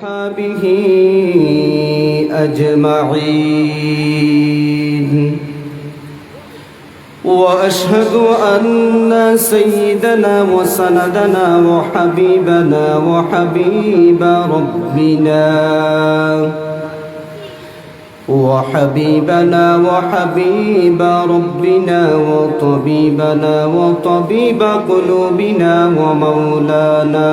وأصحابه أجمعين. وأشهد أن سيدنا وسندنا وحبيبنا وحبيب ربنا وحبيبنا وحبيب ربنا وطبيبنا وطبيب قلوبنا ومولانا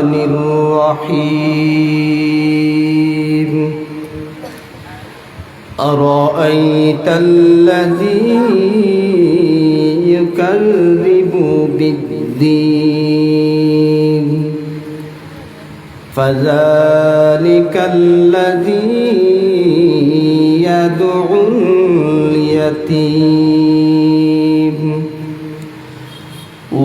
الرحمن الرحيم. أرأيت الذي يكذب بالدين؟ فذلك الذي يدعو اليتيم.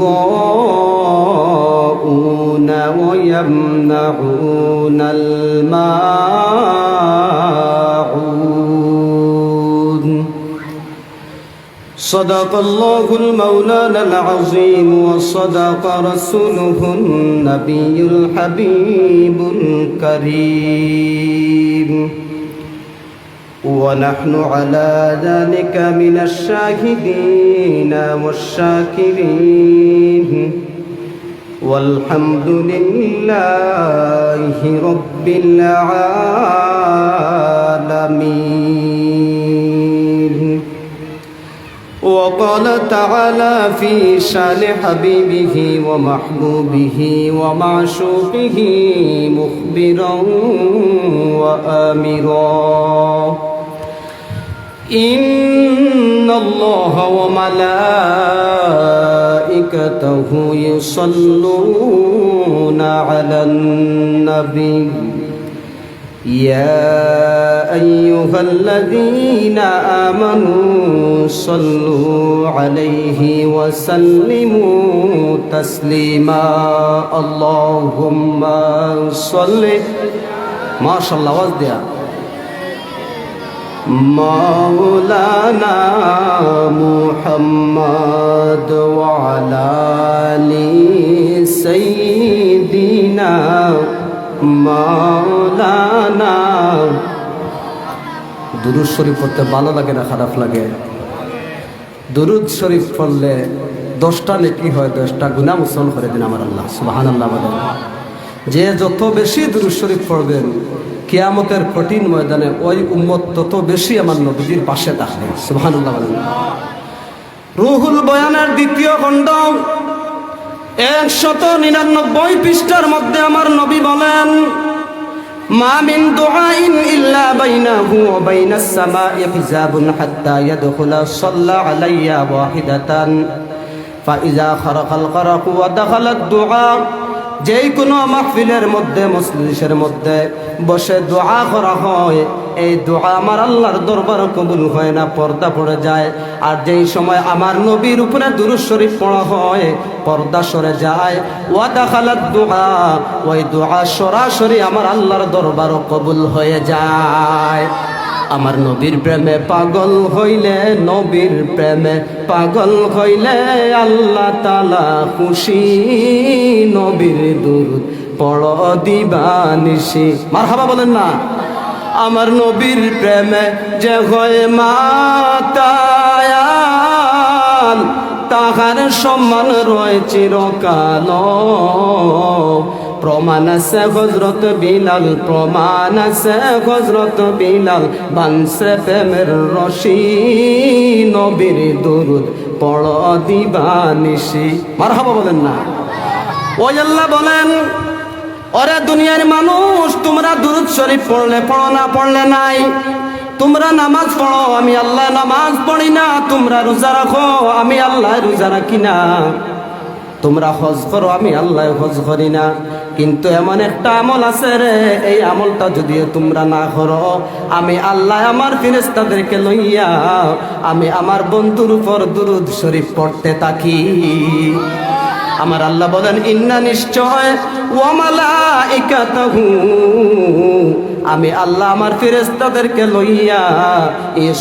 يراءون ويمنعون الماعون. صدق الله المولانا العظيم وصدق رسوله النبي الحبيب الكريم. ونحن على ذلك من الشاهدين والشاكرين. والحمد لله رب العالمين. وقال تعالى في شان حبيبه ومحبوبه ومعشوقه مخبرا وآمرا. إن الله وملائكته يصلون على النبي. يا أيها الذين آمنوا صلوا عليه وسلموا تسليما. اللهم صل. ما شاء الله وزدها مولانا محمد وعلى آل سيدنا مولانا দুরুদ শরীফ পড়তে ভালো লাগে না খারাপ লাগে দুরুদ শরীফ পড়লে দশটা নেকি হয় দশটা গুণা মুসল করে দিন আমার আল্লাহ সুবাহান আল্লাহ বলেন যে যত বেশি দুরুদ শরীফ পড়বেন কিয়ামতের কঠিন ময়দানে ওই উম্মত তত বেশি আমার নবীজির পাশে থাকবে সুবহানাল্লাহ রুহুল বয়ানের দ্বিতীয় খণ্ড, একশত নিরানব্বই পৃষ্ঠার মধ্যে আমার নবী বলেন, মা মিন দুআইন ইল্লা যেই কোনো মাহফিলের মধ্যে, মসজিদের মধ্যে বসে দোয়া করা হয়, এই দোয়া আমার আল্লাহর দরবার কবুল হয় না, পর্দা পড়ে যায়। আর যেই সময় আমার নবীর উপরে দুরুদ শরীফ পড়া হয়, পর্দা সরে যায়। ওয়াদা খালাত দোয়া, ওই দোয়া সরাসরি আমার আল্লাহর দরবার কবুল হয়ে যায়। আমার নবীর প্রেমে পাগল হইলে নবীর প্রেমে পাগল হইলে আল্লাহ তালা খুশি, নবীর দুরুদ পড় দিবানিসি মার হাবা বলেন না। আমার নবীর প্রেমে যে হয় মাতায়াল, তাহার সম্মান রয় চিরকাল প্রমাণ আছে হজরত বিলাল প্রমাণ আছে হজরত বিলাল। বানসে প্রেমের রশি, নবীর দুরুদ, পড় দিবানিসি মার হাবা বলেন না। ওই আল্লাহ বলেন, ওরে দুনিয়ার মানুষ, তোমরা দুরুদ শরীফ পড়লে, পড়ো না, পড়লে নাই। তোমরা নামাজ পড়ো, আমি আল্লাহ নামাজ পড়ি না। তোমরা রোজা রাখো, আমি আল্লাহ রোজা রাখি না। তোমরা হজ করো, আমি আল্লাহ হজ করি না। কিন্তু এমন একটা আমল আছে রে, এই আমলটা যদি তোমরা না করো, আমি আল্লাহ আমার ফিরেস্তাদেরকে লইয়া, আমি আমার বন্ধুর উপর দুরুদ শরীফ পড়তে থাকি। আমার আল্লাহ বলেন, ইন্না নিশ্চয় ওয়ামালা ইকাতাহু আমি আল্লাহ আমার ফেরেস্তাদেরকে লইয়া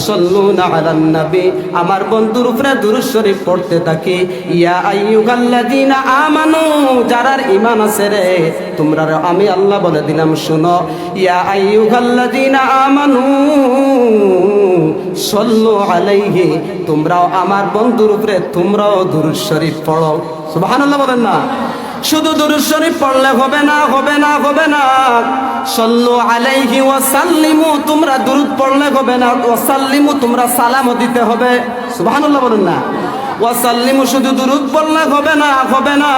সল্লুনা আলান নবী, আমার বন্ধুর উপরে দুরূদ পড়তে থাকি। ইয়া আইয়ুহাল্লাযিনা আমানু, যারার ঈমান আছে রে, তোমরা আমি আল্লাহ বলে দিলাম, শুনো। ইয়া আইয়ুহাল্লাযিনা আমানু, সল্লু আলাইহি, তোমরাও আমার বন্ধুর উপরে তোমরাও দুরূদ শরীফ পড়ো। সুবহানাল্লাহ বলেন না। শুধু দুরুদ শরীফ পড়লে হবে না হবে না হবে না। সল্লু আলাইহি ওয়াসাল্লিমু, তোমরা দুরুদ পড়লে হবে না, ওয়াসাল্লিমু, তোমরা সালামও দিতে হবে। সুবহানাল্লাহ বলেন না। ওয়াসাল্লিমু শুধু দুরুদ পড়লে হবে না হবে না।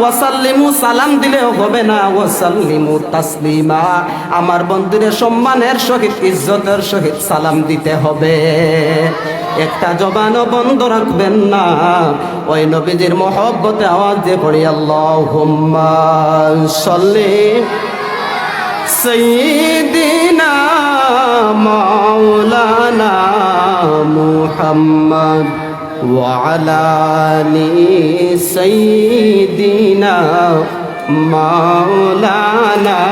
ওয়াসাল্লিমু সালাম দিলেও হবে না। ওয়াসাল্লিমু তাসলিমা। আমার বন্ধুরে সম্মানের সহিত, ইজ্জতের সহিত সালাম দিতে হবে। একটা জবানও বন্ধ রাখবেন না। ওই নবীজির মহব্বতে আওয়াজ দিয়ে পড়ি আল্লাহ সল্লি সঈদিনা মাওলানা মুহাম্মদ। وعلى آل سيدنا مولانا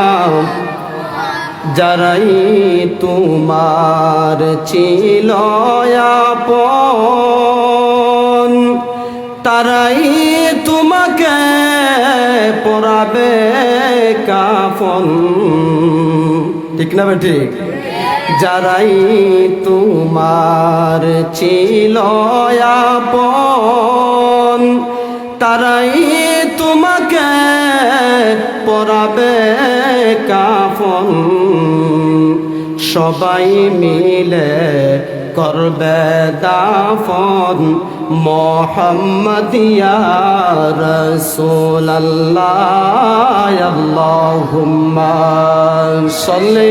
যারাই তোমার ছিল আপন তারাই তোমাকে পড়াবে কাফন ঠিক না বে ঠিক যারাই তোমার ছিল আপন, তারাই তোমাকে পড়াবে কাফন। সবাই মিলে করবে দাফন। মোহাম্মদিয়া রসুল্লাহ আল্লাহুম্মা সাল্লি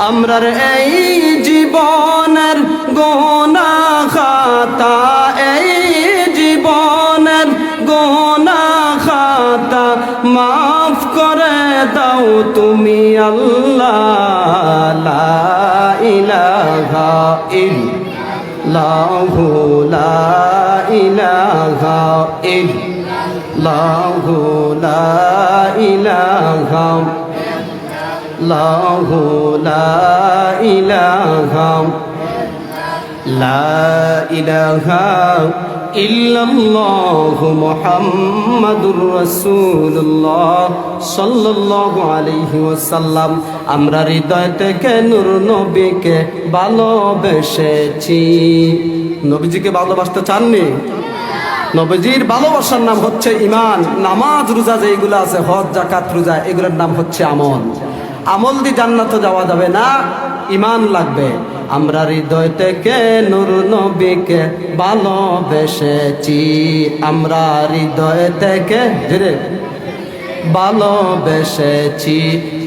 আমরার এই জীবনের গোনা খাতা এই জীবনের গোনা খাতা মাফ করে দাও তুমি আল্লাহ ইলাহা ইল্লাহু লা ইলাহা ইল্লাহু লা ইলাহা الله لا إله لا إله إلا الله محمد رسول الله صلى الله عليه وسلم আমরা হৃদয় থেকে নূর নবীকে ভালোবেসেছি নবীজিকে ভালোবাসতে চাননি নবীজির ভালোবাসার নাম হচ্ছে ইমান নামাজ রোজা যে এগুলো আছে হজ জাকাত রোজা এগুলোর নাম হচ্ছে আমল আমল দিয়ে জান্নাত যাওয়া যাবে না ইমান লাগবে আমরা হৃদয় থেকে নূর নবীকে ভালোবেসেছি আমরা হৃদয় থেকে ভালোবেসেছি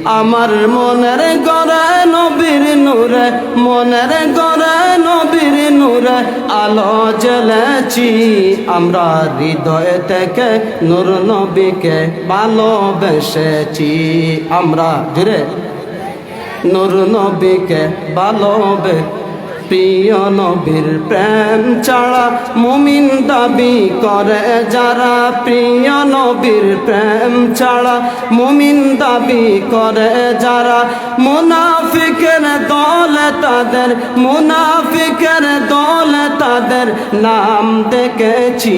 আমার মনের গড়ে নবীর নূরে, মনের গড়ে নবীর নূরে, আলো জ্বলেছি আমরা, হৃদয় থেকে নূর নবীকে ভালোবেসেছি আমরা, ধীরে নূর নবীকে ভালোবে প্রিয় নবীর প্রেম ছাড়া মুমিন দাবি করে যারা। প্রিয় নবীর প্রেম ছাড়া মুমিন দাবি করে যারা। মুনাফিকের দলে তাদের, মুনাফিকের দলে তাদের নাম দেখেছি।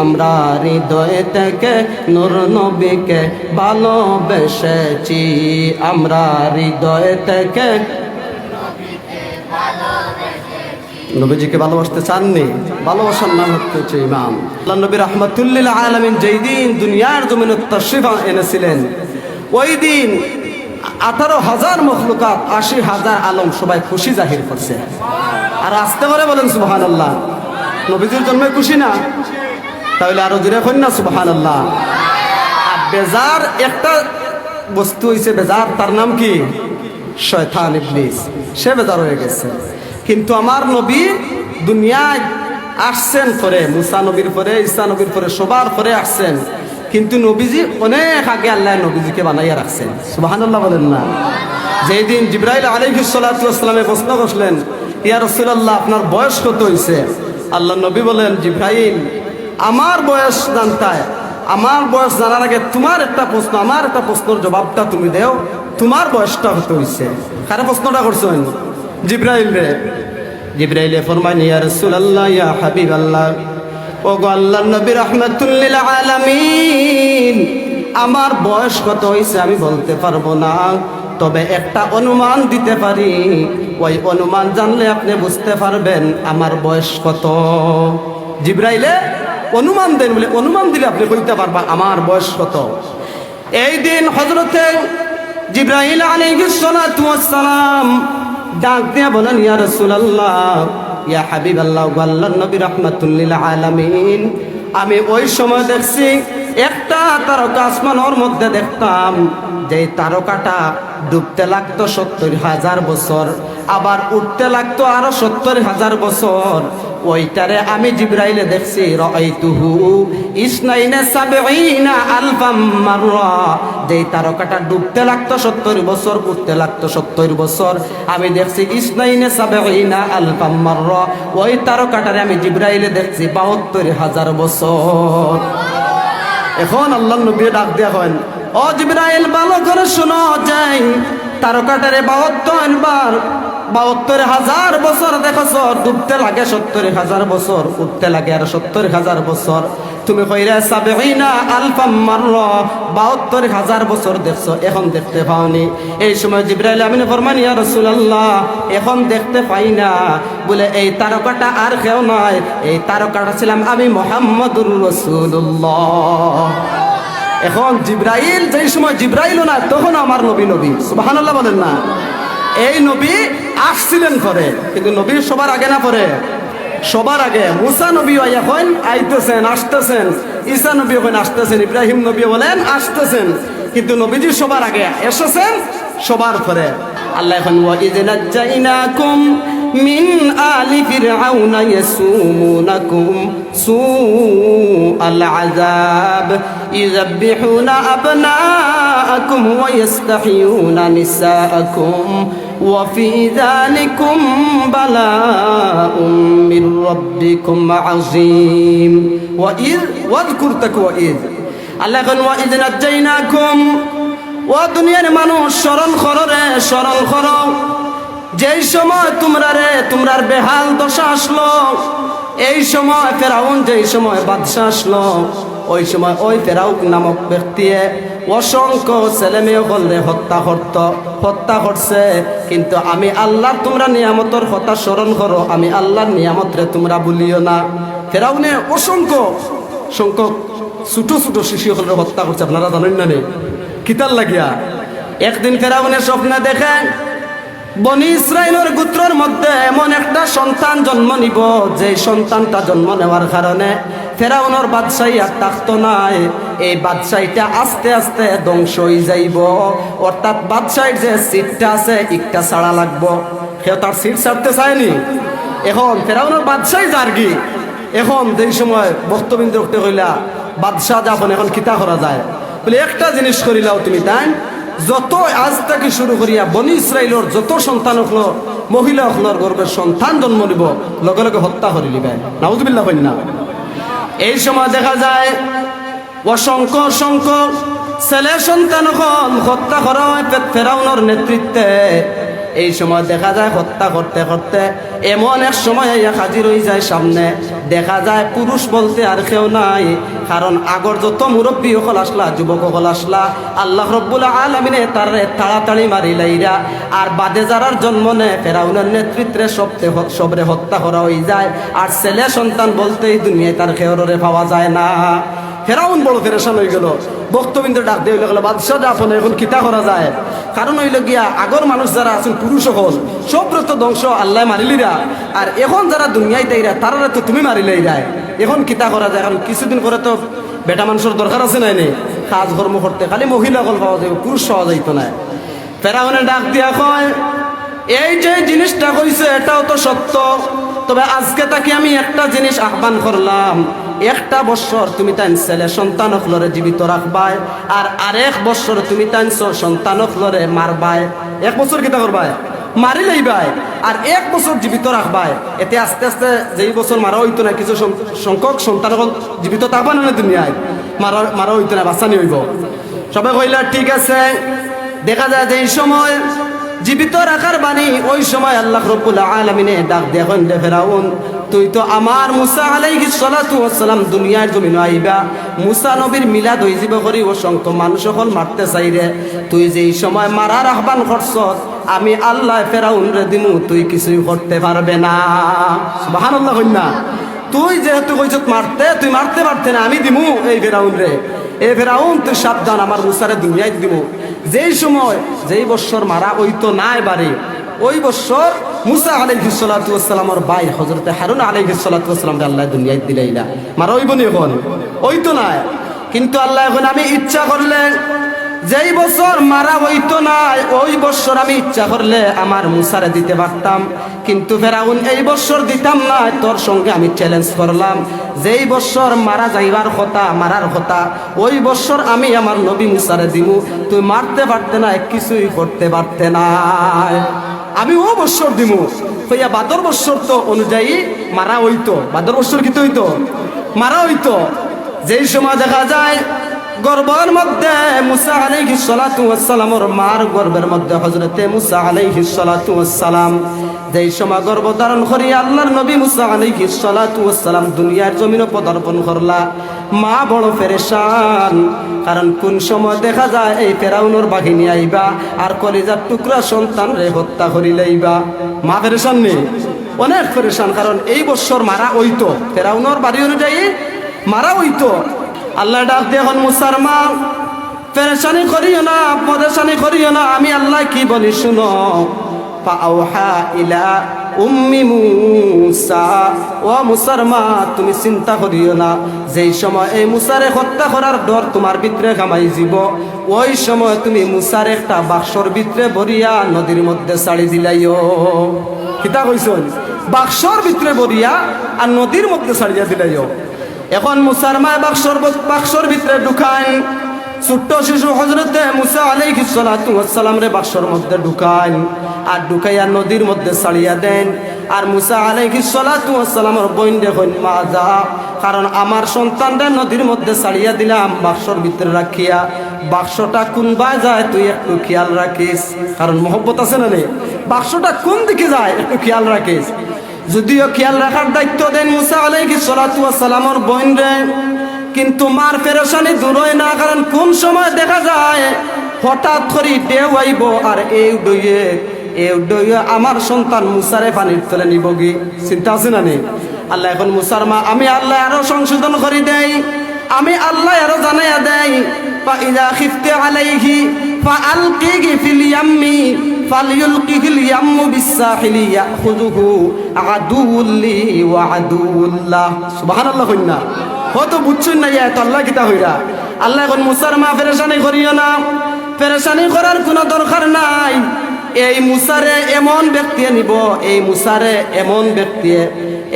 আমরা হৃদয় থেকে নূর নবীকে ভালোবেসেছি। আমরা হৃদয় থেকে নবীজিকে ভালোবাসতে চাননি, ভালোবাসার নাম হচ্ছে ইমাম। আল্লাহ নবী রহমতুল্লিল আলমিন যেই দিন দুনিয়ার জমিন তশরিফা এনেছিলেন, ওই দিন আঠারো হাজার মখলুকাত, আশি হাজার আলম সবাই খুশি জাহির করছে। আর আসতে করে বলেন সুবাহান আল্লাহ নবীজির জন্মে খুশি না? তাহলে আরও দূরে করেন না সুবাহান আল্লাহ আর বেজার একটা বস্তু হয়েছে বেজার, তার নাম কি? শয়তান ইবলিস। সে বেজার হয়ে গেছে। কিন্তু আমার নবী দুনিয়ায় আসছেন পরে, মুসা নবীর পরে, ঈসা নবীর পরে, সবার পরে আসছেন। কিন্তু নবীজি অনেক আগে আল্লাহ নবীজিকে বানাইয়া রাখছেন। সুবাহান্লাহ বলেন না। যেই দিন জিব্রাইল আলিফুসাল্লামে প্রশ্ন করলেন, ইয়া রসুল্লাহ আপনার বয়স কত হয়েছে আল্লাহ নবী বলেন জিব্রাহিম আমার বয়স জানতায় আমার বয়স জানার আগে তোমার একটা প্রশ্ন, আমার একটা প্রশ্নের জবাবটা তুমি দেও, তোমার বয়সটা কত হয়েছে কারে প্রশ্নটা করছেন? জিব্রাইল রে। জিব্রাইলে ফরমান ইয়া রাসূলুল্লাহ, ইয়া হাবিবাল্লাহ ও গো আল্লাহর নবী রাহমাতুল্লিল আলামিন, আমার বয়স কত হইছে আমি বলতে পারব না, তবে একটা অনুমান দিতে পারি। ওই অনুমান জানলে আপনি বুঝতে পারবেন আমার বয়স কত। জিব্রাইলে অনুমান দেন বলে, অনুমান দিলে আপনি বলতে পারবা আমার বয়স কত। এই দিন হজরতে জিব্রাহিল ওয়াস সালাম ডাক দিয়া বলেন, ইয়া রাসূলুল্লাহ, ইয়া হাবিবাল্লাহ, আল্লাহর নবী রাহমাতুল্লিল আলামিন। আমি ওই সময় দেখছি একটা তারকা আসমানের মধ্যে দেখতাম যে তারকাটা ডুবতে লাগতো সত্তর হাজার বছর, আবার উঠতে লাগতো আরও সত্তর হাজার বছর। ওইটারে আমি জিব্রাইলে দেখছি রাইতুহু ইসনাইনা সাবঈনা আলফাম মাররা। যেই তারকাটা ডুবতে লাগতো সত্তর বছর উঠতে লাগতো সত্তর বছর, আমি দেখছি ইসনাইনা সাবঈনা আলফাম মাররা। ওই তারকাটারে আমি জিব্রাইলে দেখছি বাহাত্তর হাজার বছর। এখন আল্লাহ নবী ডাক দেয়া হয় ও জিব্রাইল, ভালো করে শোনো, যাই। তারকাটারে বাহাত্তর বার, বাহাত্তর হাজার বছর দেখছ, ডুবতে লাগে সত্তর হাজার বছর, উঠতে লাগে আর সত্তর হাজার বছর। তুমি কইরা সাবেইনা আলফাম মারল বাহাত্তর হাজার বছর দেখছ, এখন দেখতে পাওনি। এই সময় জিব্রাইল আমিন ফরমান, ইয়া রাসূলুল্লাহ, এখন দেখতে পাই না। বলে, এই তারকাটা আর কেউ নয় এই তারকাটা ছিলাম আমি মোহাম্মদুর রসুল্লাহ এখন জিব্রাইল, যেই সময় জিব্রাইল না তখন আমার নবী নবী। সুবহানাল্লাহ বলেন না। এই নবী আসছিলেন করে, কিন্তু নবী সবার আগে না পরে সবার আগে। মুসা নবী এখন আইতেছেন, আসতেছেন। ঈসা নবী এখন আসতেছেন। ইব্রাহিম নবী বলেন, আসতেছেন। কিন্তু নবীজি সবার আগে এসেছেন, সবার পরে। আল্লাহ এখন ওয়াইদ নাজ্জাইনাকুম মিন আলি ফিরআউনা ইয়াসুমুনাকুম সুআল আযাব ইযাববিহুনা আবনাআকুম ওয়া ইস্তাহিয়ুনা নিসাআকুম وفي ذلكم بلاء من ربكم عظيم وإذ واذكر تكوئذ আল্লাহ এখন ওয়াইদ নাজ্জাইনাকুম ও দুনিয়ার মানুষ স্মরণ করো রে স্মরণ করো যেই সময় তোমরা রে, তোমরার বেহাল দশা আসলো, এই সময় ফেরাউন, যেই সময় বাদশা আসলো, ওই সময় ওই ফেরাউক নামক ব্যক্তিয়ে অসংখ্য ছেলে মেয়ে বললে হত্যা করত, হত্যা করছে। কিন্তু আমি আল্লাহ তোমরা নিয়ামতর কথা স্মরণ করো, আমি আল্লাহর নিয়ামতরে তোমরা বলিও না। ফেরাউনে অসংখ্য সংখ্যক ছোট ছোট শিশু হলে হত্যা করছে, আপনারা জানেন না নে? কিতার লাগিয়া? একদিন ফেরাউনের স্বপ্ন দেখেন বনি ইসরায়েলের গোত্রের মধ্যে এমন একটা সন্তান জন্ম নিব, যে সন্তানটা জন্ম নেওয়ার কারণে ফেরাউনের বাদশাহী আর থাকতো নাই এই বাদশাহীটা আস্তে আস্তে ধ্বংস হয়ে যাইব। অর্থাৎ বাদশাহীর যে সিটটা আছে একটা ছাড়া লাগবো। কেউ তার সিট ছাড়তে চায়নি? এখন ফেরাউনের বাদশাহী যার কি? এখন যেই সময় বক্তবিন্দ উঠতে হইলা, বাদশাহ যখন এখন কিতা করা যায়? বলে, একটা জিনিস করিলাও তুমি, তাই যত আজ থেকে শুরু করিয়া বনি ইসরায়েলর যত সন্তান হল, মহিলা হলর গর্বের সন্তান জন্ম নিব, লগে লগে হত্যা করি নিবে। নাউজবিল্লা হইন না। এই সময় দেখা যায়, অসংখ্য অসংখ্য ছেলে সন্তান হত্যা করা হয় ফেরাউনের নেতৃত্বে। এই সময় দেখা যায় হত্যা করতে করতে এমন এক সময় হাজির হয়ে যায় সামনে। দেখা যায় পুরুষ বলতে আর কেউ নাই, কারণ আগর যত মুরব্বী সকল আসলা, যুবক সকল আসলা, আল্লাহ রব্বুল আলমিনে তার তাড়াতাড়ি মারি লাইরা। আর বাদে যারার জন্ম নেয়, ফেরাউনের নেতৃত্বে সবতে সবরে হত্যা করা হয়ে যায়। আর ছেলে সন্তান বলতেই দুনিয়ায় তার খেয়রে পাওয়া যায় না। ফেরাউন বড় ফেরেশান হয়ে গেল। বক্তবিন্দু ডাক দিয়ে গেল বাদশাহ আপন এখন কিতা করা যায়। কারণ হইল গিয়া আগর মানুষ যারা আছেন পুরুষ হল সব তো ধ্বংস, আল্লাহ মারিলিরা আর এখন যারা দুনিয়ায় তাইরা তারা তো তুমি মারিলেই যায় এখন কিতা করা যায় কারণ কিছুদিন করে তো বেটা মানুষের দরকার আছে নে? কাজ কর্ম করতে খালি মহিলা কল পাওয়া যাবে পুরুষ পাওয়া যাইতো না ফেরাউনের ডাক দিয়া কয়, এই যে জিনিসটা কইছে এটাও তো সত্য। তবে আজকে তাকে আমি একটা জিনিস আহ্বান করলাম। একটা বছর তুমি তাই ছেলে সন্তান হলরে জীবিত রাখবাই, আর আরেক বছর তুমি তাই সন্তান হলরে মারবাই। এক বছর কিতা করবাই? মারি লইবাই, আর এক বছর জীবিত রাখবাই। এতে আস্তে আস্তে যেই বছর মারা হইতো না, কিছু সংখ্যক সন্তান জীবিত থাকবা না দুনিয়ায়। মারা মারা হইতো না বাচ্চানি হইব। সবাই কইলা, ঠিক আছে, দেখা যায় যে এই সময় জীবিত রাখার বাণী ওই সময় আল্লাহ রব্বুল আলমিনে ডাক দেখেন ফেরাউন, তুই তো আমার মুসা আলাইহি সালাতু ওয়াসসালাম দুনিয়ার জমিন আইবা। মুসা নবীর মিলাদ হই যাব করি অসংখ্য মানুষ সকল মারতে চাই রে। তুই যেই সময় মারার আহ্বান করছ আমি আল্লাহ ফেরাউন রে দিমু, তুই কিছুই করতে পারবে না। সুবহানাল্লাহ কন্যা তুই যেহেতু কইছ মারতে, তুই মারতে পারতে না, আমি দিমু, এই ফেরাউন রে এ ফেরাউন তুই সাবধান, আমার মুসারে দুনিয়ায় দিব। যেই সময়, যেই বৎসর মারা ওই তো নাই বাড়ি ওই বৎসর মুসা আলাইহিসালামের ভাই হজরত হারুন আলাইহিসালাম আল্লাহ দুনিয়ায় দিলাই না। মারা ওই বোন এখন? ওই তো নাই কিন্তু আল্লাহ এখন আমি ইচ্ছা করলেন যেই বছর মারা হইতো না ওই বছর আমি ইচ্ছা করলে আমার মুসারে দিতে পারতাম। কিন্তু ফেরাউন এই বছর দিতাম না, তোর সঙ্গে আমি চ্যালেঞ্জ করলাম। যেই বছর মারা যাইবার কথা, মারার কথা, ওই বছর আমি আমার নবী মুসারে দিমু। তুই মারতে পারতে না কিছুই করতে পারতে না আমি ও বছর দিমু। হইয়া বাদর বছর তো অনুযায়ী মারা হইতো। বাদর বছর কি হইতো? মারা হইতো। যেই সময় দেখা যায় গর্বের মধ্যে মুসা আলাইহি সালাতু ওয়াসসালামের মার গর্বের মধ্যে হযরতে মুসা আলাইহি সালাতু ওয়াসসালাম। যেই সময় গর্ভ ধারণ করি আল্লাহর নবী মুসা আলাইহি সালাতু ওয়াসসালাম দুনিয়ার জমিনে পদার্পণ করলা। মা বড় ফেরেশান। কারণ কোন সময় দেখা যায় এই ফেরাউনের বাহিনী আইবা আর কলিজার টুকরা সন্তান রে হত্যা করি লইবা। মা ফেরেশান নেই। অনেক ফেরেশান, কারণ এই বছর মারা হইতো ফেরাউনের বাড়ি অনুযায়ী মারা হইতো আল্লাহ ডাক দেখুন মুসার মা পেরেশানি করিও না, পরেশানি করিও না, আমি আল্লাহ কি বলি শুনো। পাওহা ইলা উম্মি মুসা। ও মুসার মা তুমি চিন্তা করিও না, যেই সময় এই মুসারে হত্যা করার ডর তোমার ভিতরে কামাই যাব ওই সময় তুমি মুসার একটা বাক্সর ভিতরে ভরিয়া নদীর মধ্যে ছাড়ি দিলাইও। কিতা কইছন? বাক্সর ভিতরে ভরিয়া আর নদীর মধ্যে ছাড়িয়া দিলাইও। এখন মুসার মা বাক্সর বাক্সর ভিতরে ঢুকান। ছোট্ট শিশু হজরতে মুসা আলাইহি সালাতু ওয়াসসালাম রে বাক্সর মধ্যে ঢুকান। আর ঢুকাইয়া নদীর মধ্যে ছাড়িয়া দেন। আর মুসা আলাইহি সালাতু ওয়াসসালামের বোন দেখুন মা যা কারণ আমার সন্তানরা নদীর মধ্যে ছাড়িয়া দিলাম, বাক্সর ভিতরে রাখিয়া। বাক্সটা কোন বায় যায় তুই একটু খেয়াল রাখিস। কারণ মহব্বত আছে না নে বাক্সটা কোন দিকে যায় একটু খেয়াল রাখিস। যদিও খেয়াল রাখার দায়িত্ব দেন মুসা আলাইহি সালাতু সালামর বইন রে, কিন্তু মার ফেরসানি দূর হয় না, কারণ কোন সময় দেখা যায় হঠাৎ করে ডেউ আইব আর এউ ডইয়ে এউ ডইয়ে আমার সন্তান মুসারে পানির ফেলে নিব গে চিন্তা আছে না নেই আল্লাহ এখন মুসার মা, আমি আল্লাহ আরও সংশোধন করে দেই, আমি আল্লাহ আরও জানাইয়া দেই পা ইযা খিফতে আলাইহি ফা আলকিগি ফিল ইয়াম্মি ফালিউলকিহিল ইয়ামু বিসাহিলি ইয়াখুযুহু আদুউল্লি ওয়া আদুউল্লাহ সুবহানাল্লাহ কইনা কত বুঝছেন না এত আল্লাহ কিতা হইরা। আল্লাহ এখন মুসার মা ফেরেশানি করিও না। ফেরেশানি করার কোনো দরকার নাই। এই মুসারে এমন ব্যক্তি নিব, এই মুসারে এমন ব্যক্তি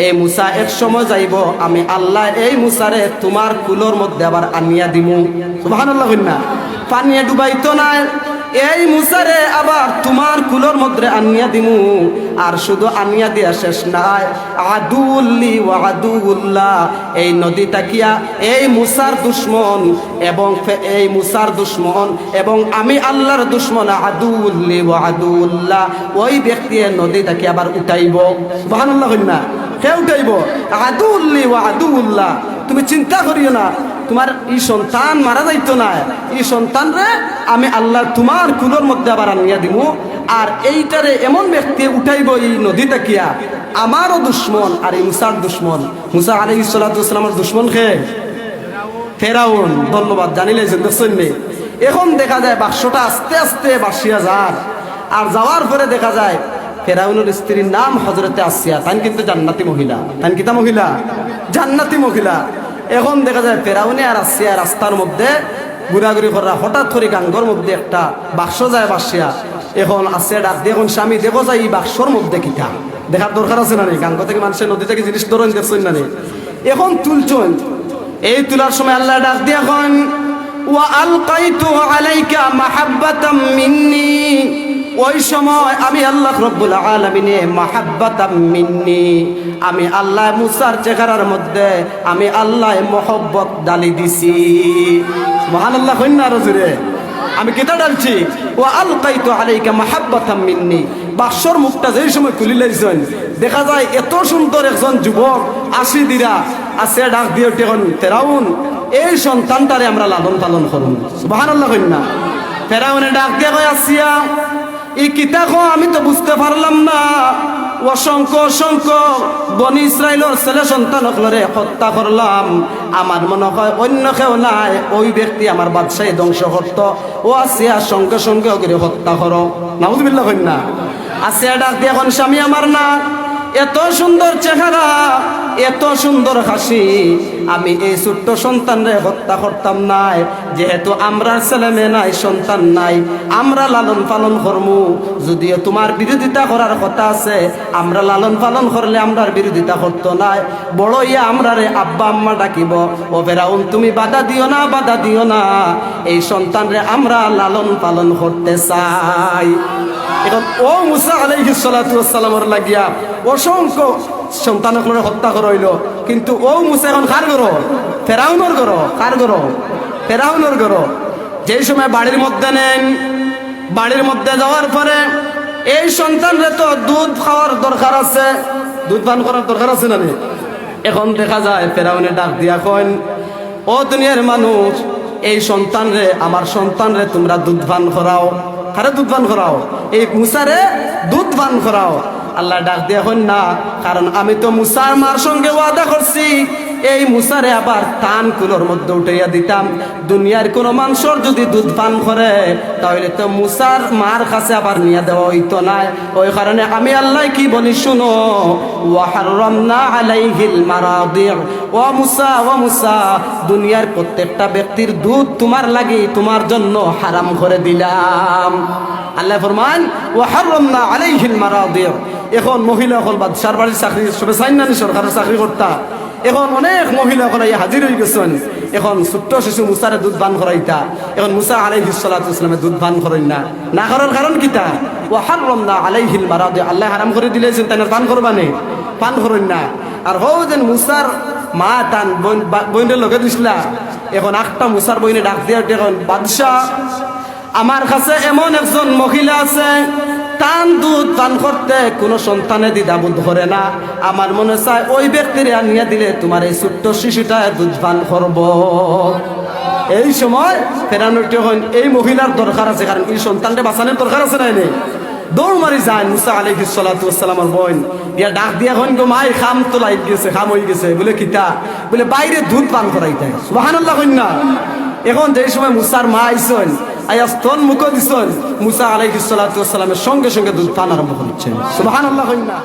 এই মুসা এক সময় যাইব, আমি আল্লাহ এই মুসারে তোমার কুলোর মধ্যে আবার আনিয়া দিমু। সুবহানাল্লাহ কইনা পানিয়ে ডুবাইতো না। এই মুসারে আবার তোমার কুলোর মধ্যে আনিয়া দিমু। আর শুধু আনিয়া দিয়া শেষ নাই। আদুল্লি ও আদুল্লাহ এই নদী তাকিয়া এই মুসার দুশ্মন এবং এই মুসার দুশ্মন এবং আমি আল্লাহর দুশ্মন আদুল্লি ও আদুল্লাহ ওই ব্যক্তি নদী তাকে আবার উঠাইব। সুবহানাল্লাহ কইনা, কে উঠাইব? আদুল্লি ও আদুল্লাহ তুমি চিন্তা করিও না তোমার ই সন্তান মারা যাইতো না। এই সন্তান রে আমি আল্লাহ তোমার কুলোর মধ্যে আবার আনিয়া দিব আর এইটারে এমন ব্যক্তি উঠাইব এই নদী তাকিয়া আমারও দুশ্মন আর এই মুসার দুশ্মন। মুসা আলী সাল্লাহামের দুশ্মন খে ফেরাউন। ধন্যবাদ, জানিলে দেখছেন নে? এখন দেখা যায় বাক্সটা আস্তে আস্তে বাসিয়া যার আর যাওয়ার পরে দেখা যায় ফেরাউনের স্ত্রীর নাম হজরতে আসিয়া তাই কিন্তু জান্নাতি মহিলা। তাই কিতা মহিলা? জান্নাতি মহিলা। এখন দেখা যায় পেরাউনে আর আসিয়া রাস্তার মধ্যে ঘুরাঘুরি করা, হঠাৎ করে গাঙ্গর মধ্যে একটা বাক্স যায় বাসিয়া। এখন আসিয়া ডাক দিয়ে, এখন স্বামী, দেখো যায় এই বাক্সর মধ্যে কিটা। দেখার দরকার আছে না নেই? গাঙ্গ থেকে মানুষের নদী থেকে জিনিস ধরেন দেখছেন না নেই? এখন তুলছেন, এই তোলার সময় আল্লাহ ডাক দিয়ে এখন ওয়া আলাইকা মাহাব্বাতাম মিন্নি। ওই সময় আমি আল্লাহ রব্বুল আলমিনে মাহাব্বাতাম মিন্নি। আমি আল্লাহ মুসার চেহারার মধ্যে আমি আল্লাহ মহব্বত ডালি দিছি। মহান আল্লাহ কন্যা রজুরে আমি কেটা ডালছি ও আলকাইতু আলাইকা মাহাব্বাতাম মিন্নি। বাক্সর মুখটা যেই সময় খুলি লাইছেন, দেখা যায় এত সুন্দর একজন যুবক আসি দিরা আছে, ডাক দিয়ে টেকন তেরাউন এই সন্তানটারে আমরা লালন পালন করুন। সুবহানাল্লাহ কন্যা ফেরাউনে ডাক দিয়ে আসিয়া। এই কিতাব আমি তো বুঝতে পারলাম না। অসংখ্য অসংখ্য বনি ইসরায়েলের ছেলে সন্তান হত্যা করলাম। আমার মনে হয় অন্য কেউ নাই। ওই ব্যক্তি আমার বাদশাহী ধ্বংস করত। ও আসিয়া সঙ্গে সঙ্গে ওকে হত্যা করো। নাউজুবিল্লাহ কন্যা। আসিয়া ডাক দিয়ে এখন স্বামী আমার না। এত সুন্দর চেহারা, এত সুন্দর হাসি। আমি এই ছোট্ট সন্তানরে হত্যা করতাম নাই। যেহেতু আমরা ছেলে মেয়ে নাই, সন্তান নাই, আমরা লালন পালন করমু। যদিও তোমার বিরোধিতা করার কথা আছে, আমরা লালন পালন করলে আমরার বিরোধিতা করতো নাই। বড় ইয়া আমরা রে আব্বা আম্মা ডাকিব, ও ফেরাউন, তুমি বাধা দিও না, বাধা দিও না। এই সন্তানরে আমরা লালন পালন করতে চাই। এখন ও মুসা আলাইহিস সালাতু ওয়াসসালামের লাগিয়া অসংখ্য সন্তানগুলোর হত্যা করা হইল কিন্তু ও মুসা এখন কার করো ফেরাউনর করো কার করো ফেরাউনর করো যেই সময় বাড়ির মধ্যে নেন বাড়ির মধ্যে যাওয়ার পরে এই সন্তানরে তো দুধ খাওয়ার দরকার আছে। দুধ পান করার দরকার আছে না? এখন দেখা যায় ফেরাউনে ডাক দিয়া কন ও দুনিয়ার মানুষ, এই সন্তান রে আমার সন্তান রে তোমরা দুধ পান করাও। কারে দুধ পান করাও। এই মুসারে দুধ পান করাও। আল্লাহ ডাক দিয়ে হন না, কারণ আমি তো মুসার মার সঙ্গে ওয়াদা করছি। এই মুসারে আবার টান কুলোর মধ্যে উঠাইয়া দিতাম। দুনিয়ার কোন মানুষের যদি দুধ পান করে, তাহলে তো মুসার মার কাছে আবার নিয়ে দেওয়া হইতো না। ওই কারণে আমি আল্লাহ কি বলি, শুনো, ওয়াহাররামনা আলাইহিল মারাদিউ ও মুসা ও মুসা, দুনিয়ার প্রত্যেকটা ব্যক্তির দুধ তোমার লাগি, তোমার জন্য হারাম করে দিলাম। আল্লাহ ফরমান, ওয়াহাররামনা আলাইহিল মারাদিউ এখন মহিলা হল বাদশার বাড়ির চাকরি নি সরকারের চাকরি করতা। এখন অনেক মহিলা এই হাজির হয়ে গেছেন। এখন ছোট্ট শিশু মুসারে দুধ পান করাইতা। এখন মুসা আলাই ইসলামে দুধ পান করেন না। না করার কারণ কিতা ও হারম না আলাইহিল মারা দিয়ে আল্লাহ হারাম করে দিলেছেন তাই পান করবানে পান করেন না। আর হো যেন মুসার মা টান বইনের লগে দিছিলা। এখন একটা মুসার বইনে ডাক দিয়ে এখন, বাদশাহ, আমার কাছে এমন একজন মহিলা আছে সন্তান, দুধ পান করতে কোনো সন্তানে দ্বিধাবোধ করে না। আমার মনে চায় ওই ব্যক্তির আনিয়ে দিলে তোমার এই ছোট্ট শিশুটা দুধ পান করব। এই সময় ফেরানোটি হন এই মহিলার দরকার আছে, কারণ এই সন্তানটা বাঁচানোর দরকার আছে নাই নেই দৌড় মারি যায়, মুসা আলহি সালাতামের বোন। ইয়া ডাক দিয়া হন গো মাই, খাম তো লাইট গেছে, খাম হয়ে গেছে। বলে, কিতা? বলে, বাইরে দুধ পান করাইতে সুবাহান্লাহ কন্যা এখন যেই সময় মুসার মা আইসন আয়া স্তন মুখ দিছন মুসা আলাইহিস সালামের সঙ্গে সঙ্গে দুধ পান আরম্ভ করছেন। সুবহানাল্লাহ কন্যা